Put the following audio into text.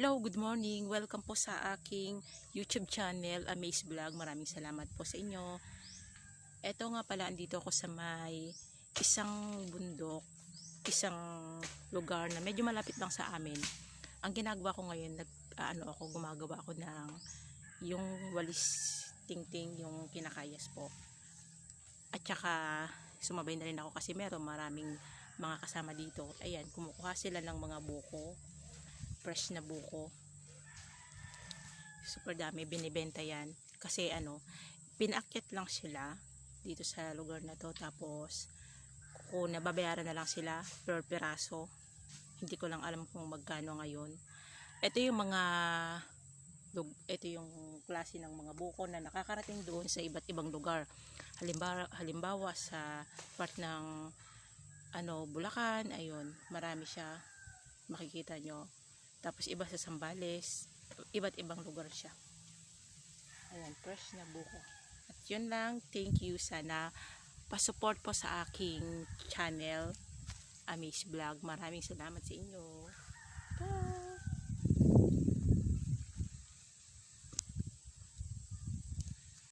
Hello, good morning. Welcome po sa aking YouTube channel, Amaze Vlog. Maraming salamat po sa inyo. Ito nga pala, andito ako sa may isang bundok, isang lugar na medyo malapit lang sa amin. Ang ginagawa ko ngayon, nag, ano ako, gumagawa ako ng yung walis tingting, yung kinakayas po. At saka, sumabay na rin ako kasi meron maraming mga kasama dito. Ayan, kumukuha sila ng mga buko fresh na buko. Super dami, binibenta yan. Kasi ano, pinakyat lang sila dito sa lugar na to. Tapos, kung nababayaran na lang sila per piraso. Hindi ko lang alam kung magkano ngayon. Ito yung mga ito yung klase ng mga buko na nakakarating doon sa iba't ibang lugar. Halimbawa, halimbawa sa part ng ano, Bulacan, ayun, marami siya makikita nyo. Tapos iba sa Sambales, iba't ibang lugar siya. Ayan, fresh na buko. At yun lang, thank you. Sana pasupport po sa aking channel, Amis Vlog. Maraming salamat sa inyo.